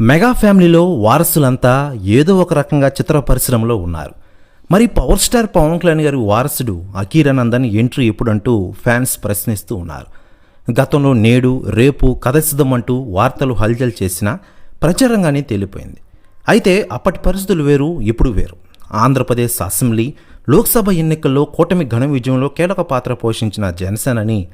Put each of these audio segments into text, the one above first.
Mega ఫ్యామిలీలో వారసులంతా ఏదో ఒక రకంగా చిత్ర పరిశ్రమలో ఉన్నారు. మరి పవర్ స్టార్ పవన్ కళ్యాణ్ గారి వారసుడు అకీరానందన్ ఎంట్రీ ఎప్పుడంటూ ఫ్యాన్స్ ప్రశ్నిస్తూ ఉన్నారు. గతంలో నేడు రేపు కథ సిద్ధమంటూ వార్తలు హల్చల్ చేసిన ప్రచారంగానే తేలిపోయింది. అయితే అప్పటి పరిస్థితులు వేరు ఇప్పుడు వేరు. ఆంధ్రప్రదేశ్ అసెంబ్లీ లోక్సభ ఎన్నికల్లో కూటమి ఘన విజయంలో కీలక పాత్ర పోషించిన జనసేనని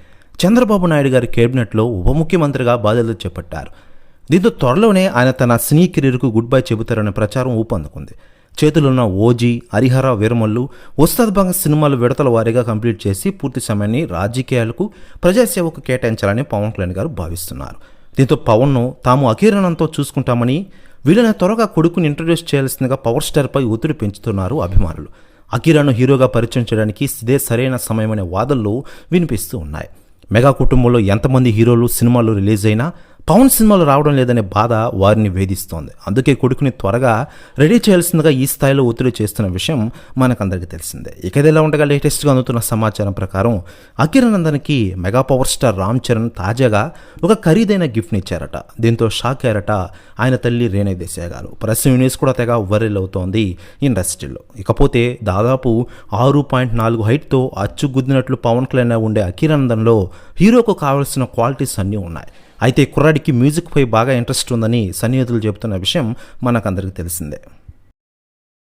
చంద్రబాబు నాయుడు గారి కేబినెట్లో ఉప ముఖ్యమంత్రిగా బాధ్యతలు చేపట్టారు. దీంతో త్వరలోనే ఆయన తన సినీ కెరీర్కు గుడ్ బై చెబుతారనే ప్రచారం ఊపందుకుంది. చేతులున్న ఓజీ హరిహర వీరమల్లు ఉస్తాద్ భంగ సినిమాలు విడతల వారీగా కంప్లీట్ చేసి పూర్తి సమయాన్ని రాజకీయాలకు ప్రజాసేవకు కేటాయించాలని పవన్ కళ్యాణ్ గారు భావిస్తున్నారు. దీంతో పవన్ను తాము అకీరణంతో చూసుకుంటామని వీళ్ళని త్వరగా కొడుకుని ఇంట్రడ్యూస్ చేయాల్సిందిగా పవర్ స్టార్పై ఒత్తిడి పెంచుతున్నారు అభిమానులు. అకీరాను హీరోగా పరిచయం చేయడానికి ఇదే సరైన సమయమనే వాదనలు వినిపిస్తూ ఉన్నాయి. మెగా కుటుంబంలో ఎంతమంది హీరోలు సినిమాలు రిలీజ్ అయినా పవన్ సినిమాలు రావడం లేదనే బాధ వారిని వేధిస్తోంది. అందుకే కొడుకుని త్వరగా రెడీ చేయాల్సిందిగా ఈ స్థాయిలో ఒత్తిడి చేస్తున్న విషయం మనకందరికీ తెలిసిందే. ఇక ఇదిలా ఉండగా లేటెస్ట్గా అందుతున్న సమాచారం ప్రకారం అకిరానందన్కి mega power star Ram Charan తాజాగా ఒక ఖరీదైన గిఫ్ట్ని ఇచ్చారట. దీంతో షాక్ అయ్యారట ఆయన తల్లి రేణై దేశాయ్ గారు. ప్రెస్ యూనిస్ కూడా తెగ వైరల్ అవుతోంది ఇండస్ట్రీలో. ఇకపోతే దాదాపు ఆరు పాయింట్ నాలుగు హైట్తో అచ్చుగుద్దినట్లు పవన్ కళ్యాణ్ ఉండే అకిరానందన్లో హీరోకు కావాల్సిన క్వాలిటీస్ అన్నీ ఉన్నాయి. అయితే కుర్రాడికి మ్యూజిక్ పై బాగా ఇంట్రెస్ట్ ఉందని సన్నిహితులు చెబుతున్న విషయం మనకందరికీ తెలిసిందే.